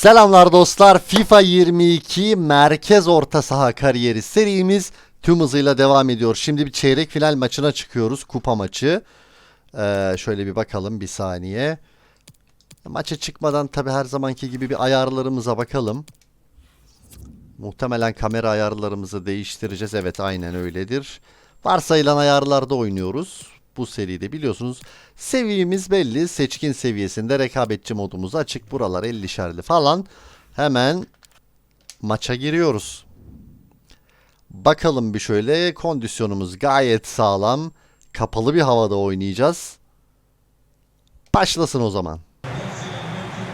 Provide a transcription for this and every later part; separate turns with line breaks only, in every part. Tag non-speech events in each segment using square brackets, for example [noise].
Selamlar dostlar. FIFA 22 merkez orta saha kariyeri serimiz tüm hızıyla devam ediyor. Şimdi bir çeyrek final maçına çıkıyoruz. Kupa maçı. Ee, şöyle bir bakalım bir saniye. Maça çıkmadan tabi her zamanki gibi bir ayarlarımıza bakalım. Muhtemelen kamera ayarlarımızı değiştireceğiz. Evet aynen öyledir. Varsayılan ayarlarda oynuyoruz. Bu seride biliyorsunuz seviyemiz belli. Seçkin seviyesinde rekabetçi modumuz açık. Buralar 50'şerli falan. Hemen maça giriyoruz. Bakalım bir şöyle kondisyonumuz gayet sağlam. Kapalı bir havada oynayacağız. Başlasın o zaman.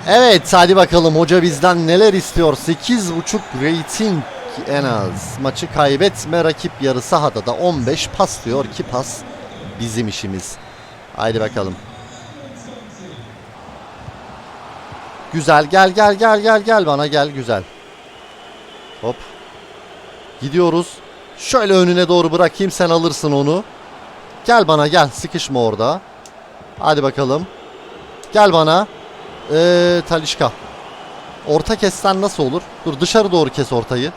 Evet hadi bakalım hoca bizden neler istiyor? 8.5 rating en az. Maçı kaybetme rakip yarı sahada da 15 pas diyor ki pas bizim işimiz. Haydi bakalım. Güzel gel gel gel gel gel bana gel güzel. Hop. Gidiyoruz. Şöyle önüne doğru bırakayım sen alırsın onu. Gel bana gel sıkışma orada. Hadi bakalım. Gel bana. Ee, Talişka. Orta kessen nasıl olur? Dur dışarı doğru kes ortayı.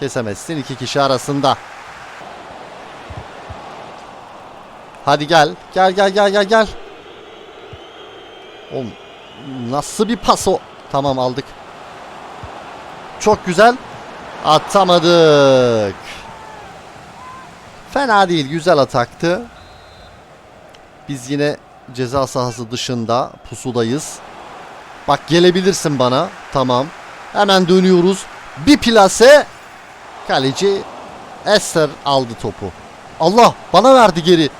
Kesemezsin iki kişi arasında. Hadi gel. Gel gel gel gel gel. Oğlum nasıl bir pas o? Tamam aldık. Çok güzel. Atamadık. Fena değil. Güzel ataktı. Biz yine ceza sahası dışında pusudayız. Bak gelebilirsin bana. Tamam. Hemen dönüyoruz. Bir plase. Kaleci Ester aldı topu. Allah bana verdi geri.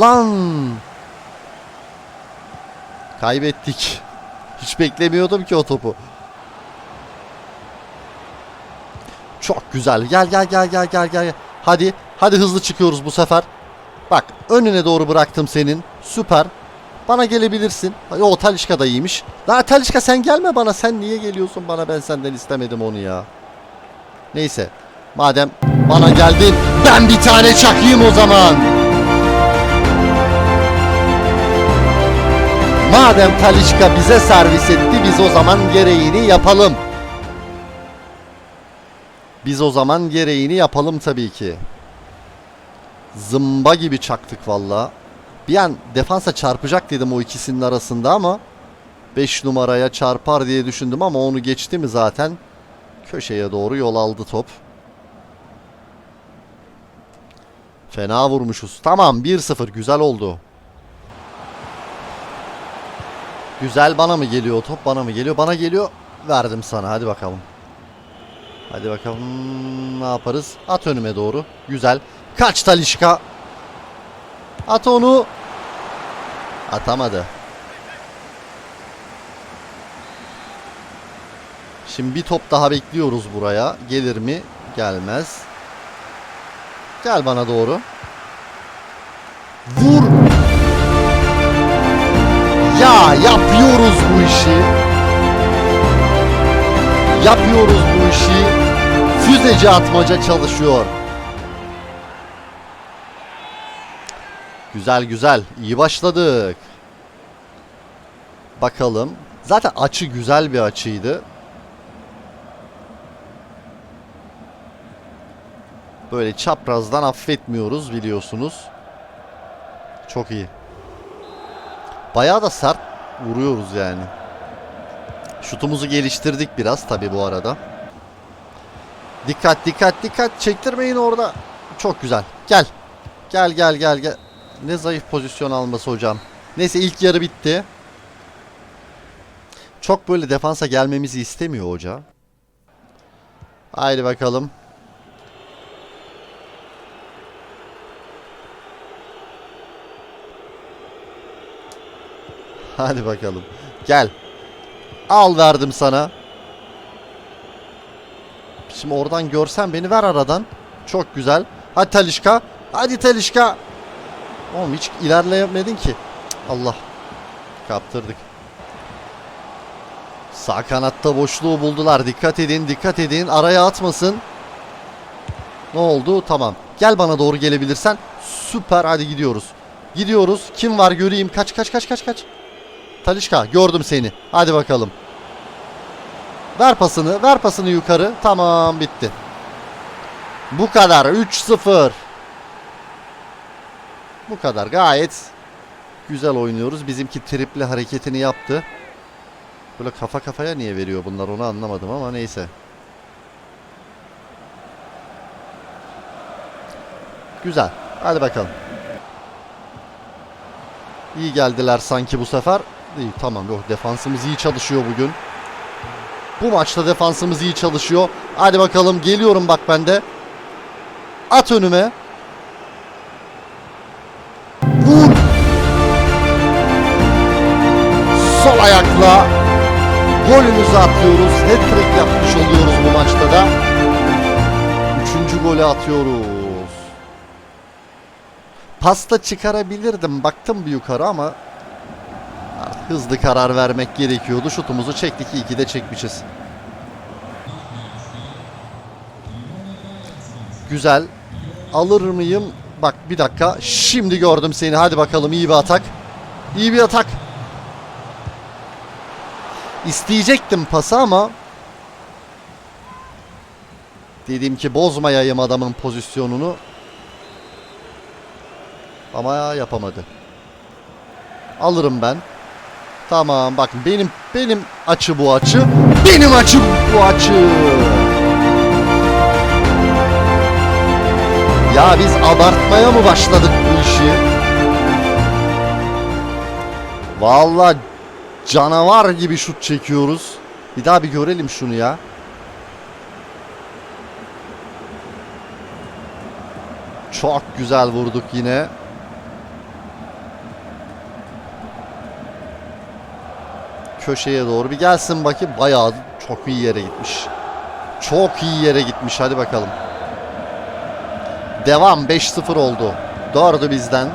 Lan. Kaybettik. Hiç beklemiyordum ki o topu. Çok güzel. Gel gel gel gel gel gel. Hadi. Hadi hızlı çıkıyoruz bu sefer. Bak önüne doğru bıraktım senin. Süper. Bana gelebilirsin. O Talişka da iyiymiş. Daha Talişka sen gelme bana. Sen niye geliyorsun bana? Ben senden istemedim onu ya. Neyse. Madem bana geldin ben bir tane çakayım o zaman. Madem Talişka bize servis etti biz o zaman gereğini yapalım. Biz o zaman gereğini yapalım tabii ki. Zımba gibi çaktık valla. Bir an defansa çarpacak dedim o ikisinin arasında ama 5 numaraya çarpar diye düşündüm ama onu geçti mi zaten köşeye doğru yol aldı top. Fena vurmuşuz. Tamam 1-0 güzel oldu. Güzel bana mı geliyor top? Bana mı geliyor? Bana geliyor. Verdim sana. Hadi bakalım. Hadi bakalım ne yaparız? At önüme doğru. Güzel. Kaç Talişka. At onu. Atamadı. Şimdi bir top daha bekliyoruz buraya. Gelir mi? Gelmez. Gel bana doğru. Ya yapıyoruz bu işi. Yapıyoruz bu işi. Füzeci atmaca çalışıyor. Güzel güzel. İyi başladık. Bakalım. Zaten açı güzel bir açıydı. Böyle çaprazdan affetmiyoruz biliyorsunuz. Çok iyi. Bayağı da sert vuruyoruz yani. Şutumuzu geliştirdik biraz tabi bu arada. Dikkat dikkat dikkat çektirmeyin orada. Çok güzel. Gel. Gel gel gel gel. Ne zayıf pozisyon alması hocam. Neyse ilk yarı bitti. Çok böyle defansa gelmemizi istemiyor hoca. Haydi bakalım. [laughs] Hadi bakalım. Gel. Al verdim sana. Şimdi oradan görsen beni ver aradan. Çok güzel. Hadi Talişka. Hadi Talişka. Oğlum hiç ilerleyemedin ki. Allah. Kaptırdık. Sağ kanatta boşluğu buldular. Dikkat edin, dikkat edin. Araya atmasın. Ne oldu? Tamam. Gel bana doğru gelebilirsen. Süper. Hadi gidiyoruz. Gidiyoruz. Kim var göreyim. Kaç kaç kaç kaç kaç. Talişka gördüm seni. Hadi bakalım. Ver pasını. Ver pasını yukarı. Tamam bitti. Bu kadar. 3-0. Bu kadar. Gayet güzel oynuyoruz. Bizimki tripli hareketini yaptı. Böyle kafa kafaya niye veriyor bunlar onu anlamadım ama neyse. Güzel. Hadi bakalım. İyi geldiler sanki bu sefer. İyi tamam yok defansımız iyi çalışıyor bugün. Bu maçta defansımız iyi çalışıyor. Hadi bakalım geliyorum bak ben de. At önüme. Vur. Sol ayakla golümüzü atıyoruz. Hat-trick yapmış oluyoruz bu maçta da. Üçüncü golü atıyoruz. Pasta çıkarabilirdim. Baktım bir yukarı ama hızlı karar vermek gerekiyordu. Şutumuzu çektik. İyi ki de çekmişiz. Güzel. Alır mıyım? Bak bir dakika. Şimdi gördüm seni. Hadi bakalım iyi bir atak. İyi bir atak. İsteyecektim pası ama Dedim ki bozmayayım adamın pozisyonunu. Ama yapamadı. Alırım ben. Tamam bak benim benim açı bu açı. Benim açım bu açı. Ya biz abartmaya mı başladık bu işi? Vallahi canavar gibi şut çekiyoruz. Bir daha bir görelim şunu ya. Çok güzel vurduk yine. Köşeye doğru bir gelsin bakayım. Bayağı çok iyi yere gitmiş. Çok iyi yere gitmiş. Hadi bakalım. Devam 5-0 oldu. Dördü bizden.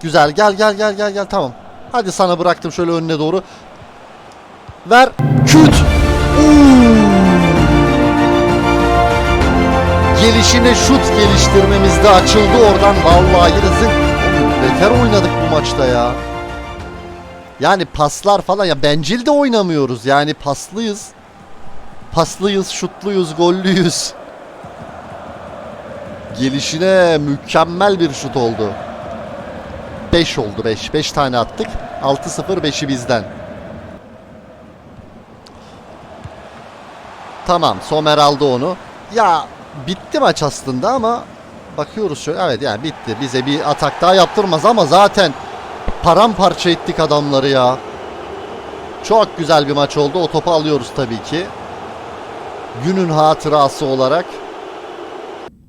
Güzel gel gel gel gel gel tamam. Hadi sana bıraktım şöyle önüne doğru. Ver. Küt. Gelişine şut geliştirmemizde açıldı oradan. Vallahi yine Beter oynadık bu maçta ya. Yani paslar falan ya bencil de oynamıyoruz. Yani paslıyız. Paslıyız, şutluyuz, gollüyüz. Gelişine mükemmel bir şut oldu. 5 oldu 5. 5 tane attık. 6-0 5'i bizden. Tamam Somer aldı onu. Ya bitti maç aslında ama bakıyoruz şöyle. Evet yani bitti. Bize bir atak daha yaptırmaz ama zaten paramparça ettik adamları ya. Çok güzel bir maç oldu. O topu alıyoruz tabii ki. Günün hatırası olarak.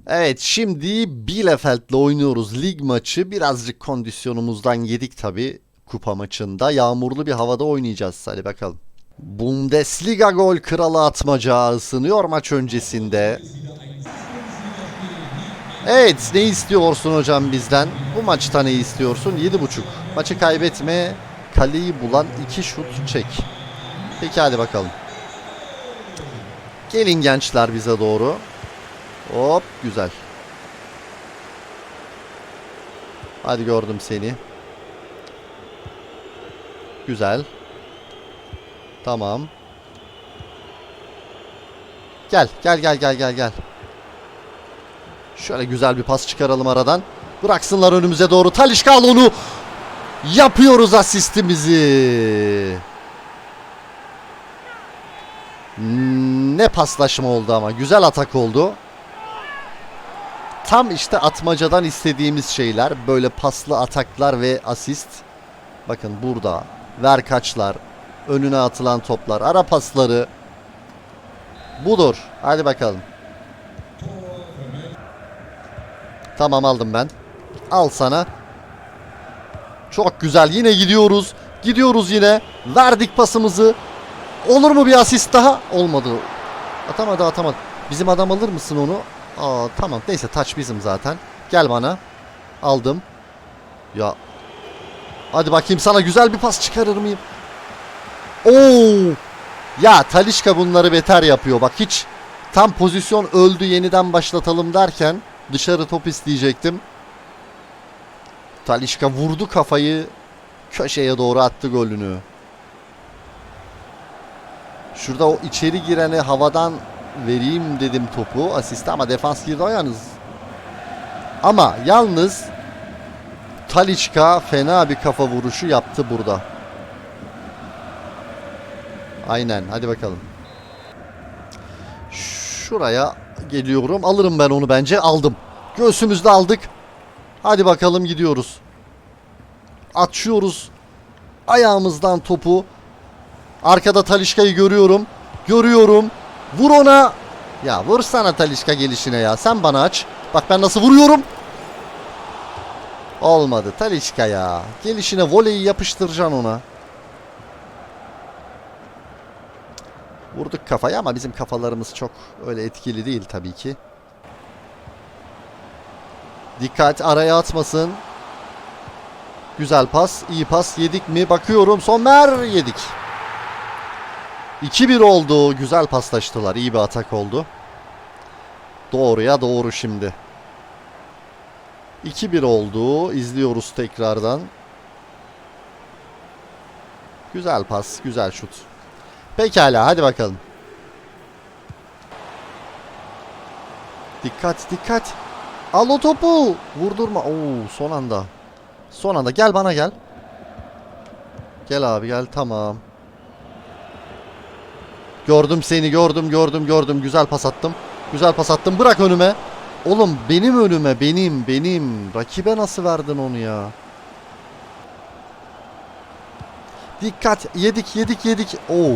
Evet şimdi Bielefeld'le oynuyoruz lig maçı. Birazcık kondisyonumuzdan yedik tabii kupa maçında. Yağmurlu bir havada oynayacağız. Hadi bakalım. Bundesliga gol kralı atmaca ısınıyor maç öncesinde. Evet ne istiyorsun hocam bizden? Bu maçta ne istiyorsun? 7.5. Maçı kaybetme. Kaleyi bulan 2 şut çek. Peki hadi bakalım. Gelin gençler bize doğru. Hop güzel. Hadi gördüm seni. Güzel. Tamam. Gel gel gel gel gel gel. Şöyle güzel bir pas çıkaralım aradan. Bıraksınlar önümüze doğru. Talişka al onu. Yapıyoruz asistimizi. Ne paslaşma oldu ama. Güzel atak oldu. Tam işte atmacadan istediğimiz şeyler. Böyle paslı ataklar ve asist. Bakın burada. Ver kaçlar. Önüne atılan toplar. Ara pasları. Budur. Hadi bakalım. Tamam aldım ben. Al sana. Çok güzel. Yine gidiyoruz. Gidiyoruz yine. Verdik pasımızı. Olur mu bir asist daha? Olmadı. Atamadı atamadı. Bizim adam alır mısın onu? Aa tamam. Neyse taç bizim zaten. Gel bana. Aldım. Ya. Hadi bakayım sana güzel bir pas çıkarır mıyım? Oo! Ya Talişka bunları beter yapıyor. Bak hiç tam pozisyon öldü yeniden başlatalım derken dışarı top isteyecektim. Talişka vurdu kafayı köşeye doğru attı golünü. Şurada o içeri girene havadan vereyim dedim topu asiste ama defans girdi yalnız. Ama yalnız Taliçka fena bir kafa vuruşu yaptı burada. Aynen hadi bakalım. Şuraya geliyorum. Alırım ben onu bence. Aldım. Göğsümüzde aldık. Hadi bakalım gidiyoruz. Açıyoruz. Ayağımızdan topu. Arkada Talişka'yı görüyorum. Görüyorum. Vur ona. Ya vursana Talişka gelişine ya. Sen bana aç. Bak ben nasıl vuruyorum. Olmadı Talişka ya. Gelişine voleyi yapıştıracaksın ona. Vurduk kafaya ama bizim kafalarımız çok öyle etkili değil tabii ki. Dikkat araya atmasın. Güzel pas, iyi pas yedik mi? Bakıyorum. Somer yedik. 2-1 oldu. Güzel paslaştılar. İyi bir atak oldu. Doğruya doğru şimdi. 2-1 oldu. İzliyoruz tekrardan. Güzel pas, güzel şut. Pekala hadi bakalım. Dikkat dikkat. Al o topu. Vurdurma. Oo son anda. Son anda gel bana gel. Gel abi gel tamam. Gördüm seni gördüm gördüm gördüm. Güzel pas attım. Güzel pas attım. Bırak önüme. Oğlum benim önüme benim benim. Rakibe nasıl verdin onu ya? Dikkat yedik yedik yedik. Oo.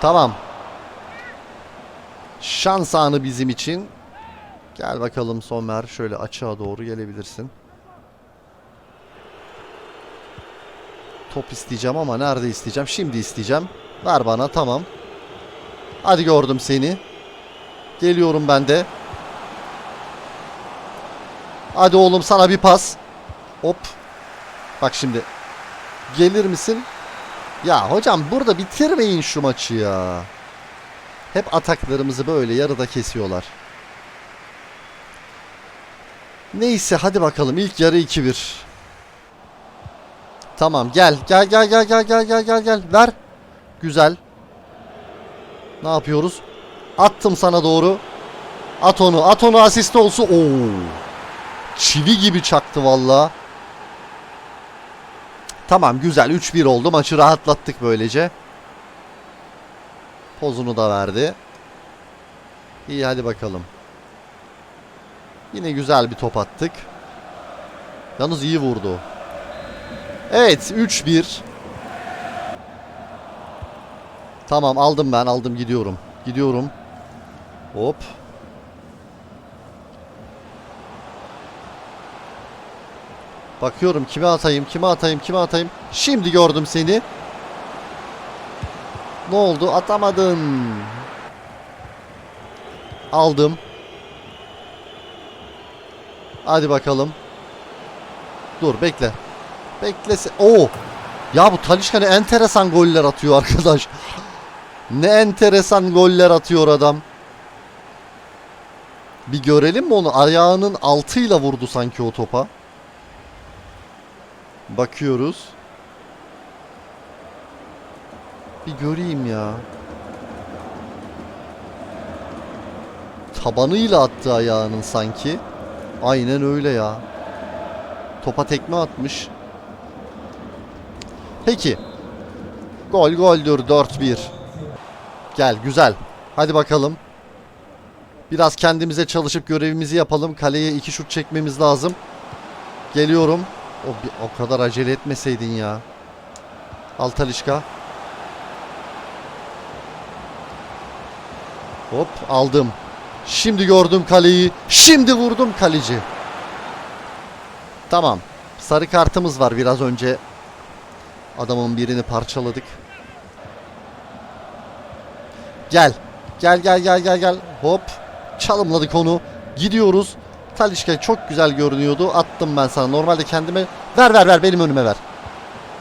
Tamam. Şans anı bizim için. Gel bakalım Somer. Şöyle açığa doğru gelebilirsin. Top isteyeceğim ama nerede isteyeceğim? Şimdi isteyeceğim. Ver bana tamam. Hadi gördüm seni. Geliyorum ben de. Hadi oğlum sana bir pas. Hop. Bak şimdi. Gelir misin? Ya hocam burada bitirmeyin şu maçı ya. Hep ataklarımızı böyle yarıda kesiyorlar. Neyse hadi bakalım ilk yarı 2-1. Tamam gel. Gel gel gel gel gel gel gel gel. Ver. Güzel. Ne yapıyoruz? Attım sana doğru. At onu. At onu asist olsun. Oo. Çivi gibi çaktı valla. Tamam güzel 3-1 oldu. Maçı rahatlattık böylece. Pozunu da verdi. İyi hadi bakalım. Yine güzel bir top attık. Yalnız iyi vurdu. Evet 3-1. Tamam aldım ben aldım gidiyorum. Gidiyorum. Hop. Bakıyorum kime atayım, kime atayım, kime atayım. Şimdi gördüm seni. Ne oldu? Atamadın. Aldım. Hadi bakalım. Dur bekle. Beklese. Oo. Ya bu Talişka ne enteresan goller atıyor arkadaş. ne enteresan goller atıyor adam. Bir görelim mi onu? Ayağının altıyla vurdu sanki o topa. Bakıyoruz. Bir göreyim ya. Tabanıyla attı ayağının sanki. Aynen öyle ya. Topa tekme atmış. Peki. Gol goldür 4-1. Gel güzel. Hadi bakalım. Biraz kendimize çalışıp görevimizi yapalım. Kaleye iki şut çekmemiz lazım. Geliyorum. O, o kadar acele etmeseydin ya. Al Talişka. Hop aldım. Şimdi gördüm kaleyi. Şimdi vurdum kaleci. Tamam. Sarı kartımız var biraz önce. Adamın birini parçaladık. Gel. Gel gel gel gel gel. Hop. Çalımladık onu. Gidiyoruz. Talişka çok güzel görünüyordu. Attım ben sana. Normalde kendime ver ver ver benim önüme ver.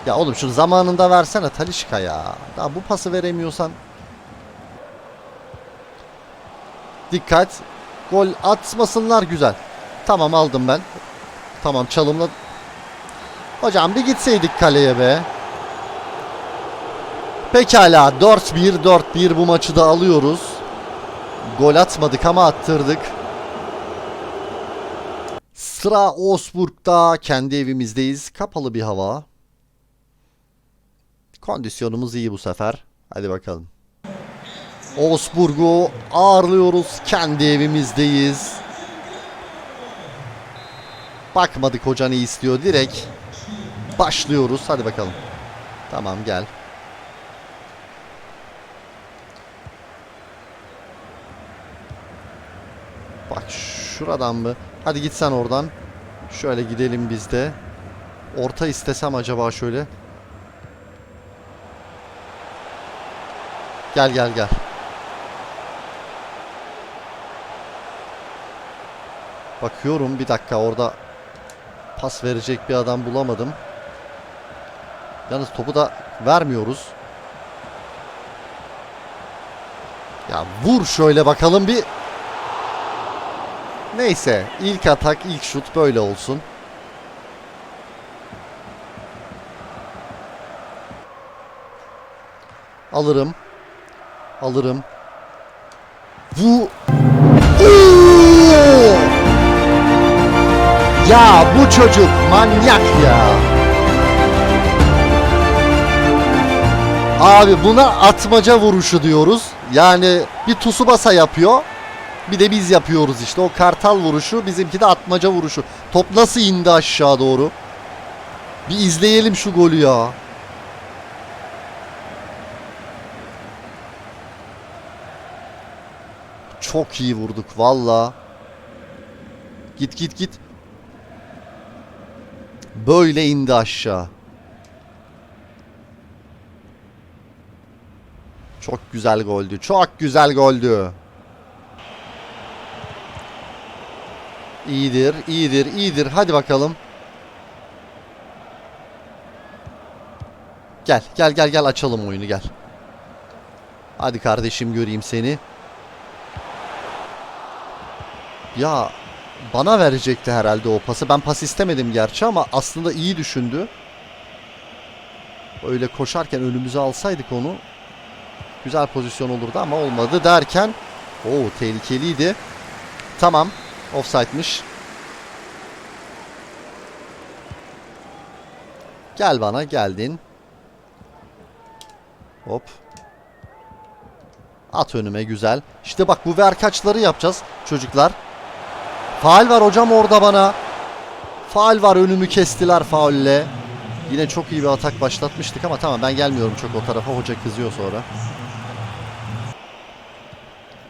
Ya oğlum şu zamanında versene Talişka ya. Daha bu pası veremiyorsan. Dikkat. Gol atmasınlar güzel. Tamam aldım ben. Tamam çalımla. Hocam bir gitseydik kaleye be. Pekala 4-1 4-1 bu maçı da alıyoruz. Gol atmadık ama attırdık. Sıra Osburg'da kendi evimizdeyiz. Kapalı bir hava. Kondisyonumuz iyi bu sefer. Hadi bakalım. Osburg'u ağırlıyoruz. Kendi evimizdeyiz. Bakmadık hoca ne istiyor. Direkt başlıyoruz. Hadi bakalım. Tamam gel. Bak şuradan mı? Hadi git sen oradan. Şöyle gidelim biz de. Orta istesem acaba şöyle. Gel gel gel. Bakıyorum bir dakika orada pas verecek bir adam bulamadım. Yalnız topu da vermiyoruz. Ya vur şöyle bakalım bir. Neyse ilk atak ilk şut böyle olsun. Alırım. Alırım. Bu Ya bu çocuk manyak ya. Abi buna atmaca vuruşu diyoruz. Yani bir Tsubasa yapıyor. Bir de biz yapıyoruz işte. O kartal vuruşu bizimki de atmaca vuruşu. Top nasıl indi aşağı doğru? Bir izleyelim şu golü ya. Çok iyi vurduk valla. Git git git. Böyle indi aşağı. Çok güzel goldü. Çok güzel goldü. İyidir, iyidir, iyidir. Hadi bakalım. Gel, gel, gel, gel açalım oyunu gel. Hadi kardeşim göreyim seni. Ya bana verecekti herhalde o pası. Ben pas istemedim gerçi ama aslında iyi düşündü. Öyle koşarken önümüze alsaydık onu güzel pozisyon olurdu ama olmadı derken o tehlikeliydi. Tamam. Offside'miş. Gel bana geldin. Hop. At önüme güzel. İşte bak bu ver kaçları yapacağız çocuklar. Faal var hocam orada bana. Faal var önümü kestiler faulle. Yine çok iyi bir atak başlatmıştık ama tamam ben gelmiyorum çok o tarafa. Hoca kızıyor sonra.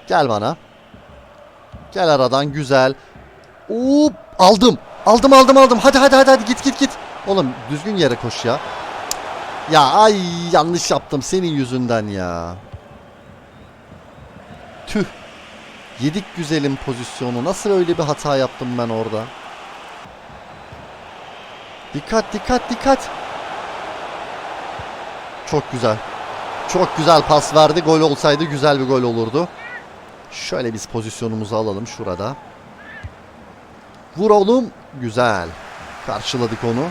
Gel bana. Gel aradan güzel. Hop aldım. Aldım aldım aldım. Hadi hadi hadi hadi git git git. Oğlum düzgün yere koş ya. Ya ay yanlış yaptım senin yüzünden ya. Tüh. Yedik güzelim pozisyonu. Nasıl öyle bir hata yaptım ben orada? Dikkat dikkat dikkat. Çok güzel. Çok güzel pas verdi. Gol olsaydı güzel bir gol olurdu. Şöyle biz pozisyonumuzu alalım şurada. Vur oğlum. Güzel. Karşıladık onu.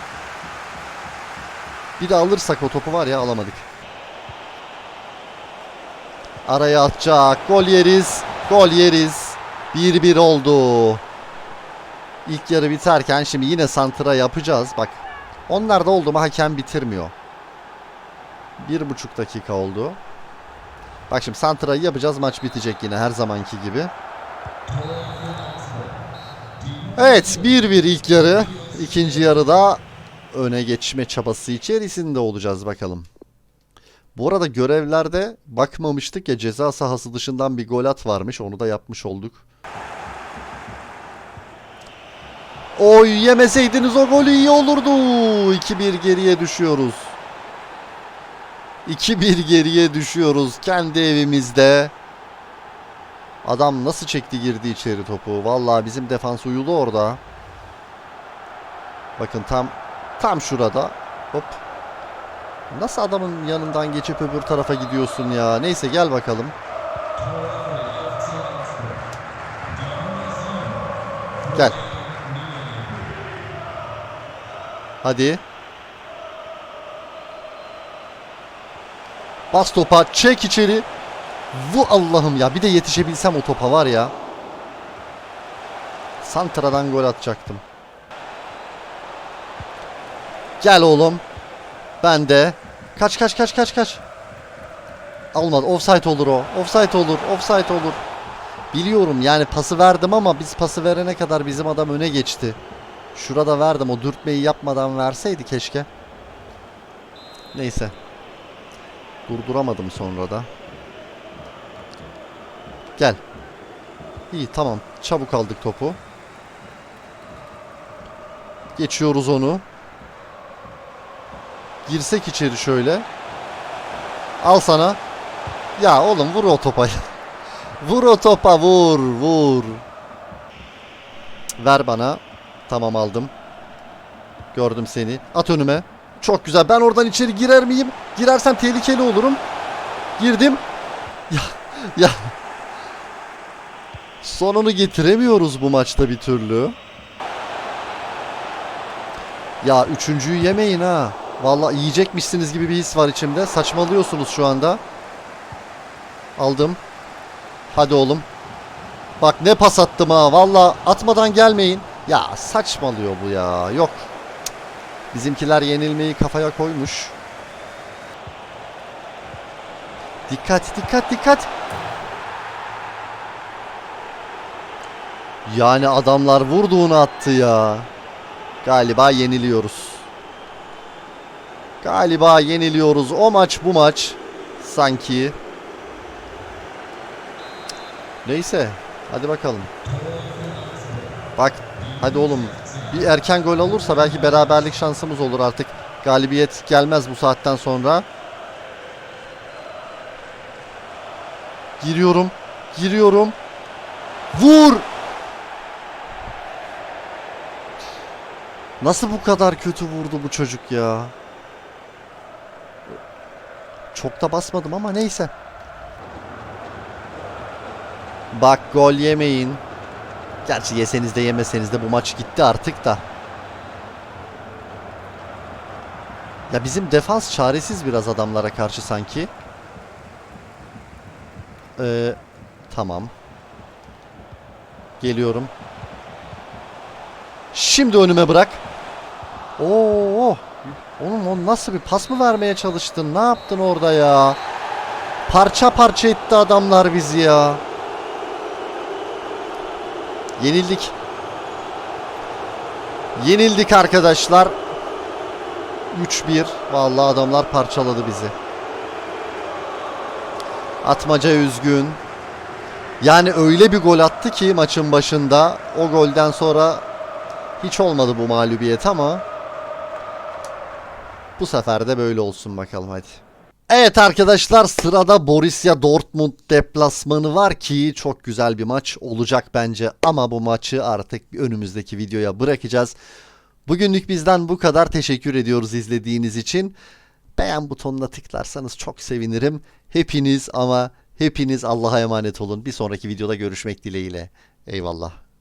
Bir de alırsak o topu var ya alamadık. Araya atacak. Gol yeriz. Gol yeriz. 1-1 oldu. İlk yarı biterken şimdi yine santra yapacağız. Bak onlar da oldu mu hakem bitirmiyor. Bir buçuk dakika oldu. Bak şimdi santrayı yapacağız maç bitecek yine her zamanki gibi. Evet 1-1 ilk yarı. İkinci yarıda öne geçme çabası içerisinde olacağız bakalım. Bu arada görevlerde bakmamıştık ya ceza sahası dışından bir gol at varmış. Onu da yapmış olduk. Oy yemeseydiniz o golü iyi olurdu. 2-1 geriye düşüyoruz. 2-1 geriye düşüyoruz kendi evimizde. Adam nasıl çekti girdi içeri topu. Vallahi bizim defans uyulu orada. Bakın tam tam şurada. Hop. Nasıl adamın yanından geçip öbür tarafa gidiyorsun ya? Neyse gel bakalım. Gel. Hadi. Bas topa çek içeri. Bu Allah'ım ya bir de yetişebilsem o topa var ya. Santra'dan gol atacaktım. Gel oğlum. Ben de. Kaç kaç kaç kaç kaç. Olmadı. Offside olur o. Offside olur. Offside olur. Biliyorum yani pası verdim ama biz pası verene kadar bizim adam öne geçti. Şurada verdim. O dürtmeyi yapmadan verseydi keşke. Neyse. Durduramadım sonra da. Gel. İyi tamam. Çabuk aldık topu. Geçiyoruz onu. Girsek içeri şöyle. Al sana. Ya oğlum vur o topa. [laughs] vur o topa vur vur. Ver bana. Tamam aldım. Gördüm seni. At önüme. Çok güzel. Ben oradan içeri girer miyim? Girersem tehlikeli olurum. Girdim. [laughs] Ya ya. Sonunu getiremiyoruz bu maçta bir türlü. Ya üçüncüyü yemeyin ha. Vallahi yiyecekmişsiniz gibi bir his var içimde. Saçmalıyorsunuz şu anda. Aldım. Hadi oğlum. Bak ne pas attım ha. Vallahi atmadan gelmeyin. Ya saçmalıyor bu ya. Yok. Bizimkiler yenilmeyi kafaya koymuş. Dikkat dikkat dikkat. Yani adamlar vurduğunu attı ya. Galiba yeniliyoruz. Galiba yeniliyoruz. O maç bu maç. Sanki. Neyse. Hadi bakalım. Bak. Hadi oğlum. Bir erken gol olursa belki beraberlik şansımız olur artık. Galibiyet gelmez bu saatten sonra. Giriyorum. Giriyorum. Vur! Nasıl bu kadar kötü vurdu bu çocuk ya? Çok da basmadım ama neyse. Bak gol yemeyin. Gerçi yeseniz de yemeseniz de bu maç gitti artık da. Ya bizim defans çaresiz biraz adamlara karşı sanki. Ee, tamam. Geliyorum. Şimdi önüme bırak. Oo. Oğlum o nasıl bir pas mı vermeye çalıştın? Ne yaptın orada ya? Parça parça etti adamlar bizi ya. Yenildik. Yenildik arkadaşlar. 3-1. Vallahi adamlar parçaladı bizi. Atmaca üzgün. Yani öyle bir gol attı ki maçın başında. O golden sonra hiç olmadı bu mağlubiyet ama bu sefer de böyle olsun bakalım hadi. Evet arkadaşlar sırada Borussia Dortmund deplasmanı var ki çok güzel bir maç olacak bence ama bu maçı artık önümüzdeki videoya bırakacağız. Bugünlük bizden bu kadar teşekkür ediyoruz izlediğiniz için. Beğen butonuna tıklarsanız çok sevinirim. Hepiniz ama hepiniz Allah'a emanet olun. Bir sonraki videoda görüşmek dileğiyle. Eyvallah.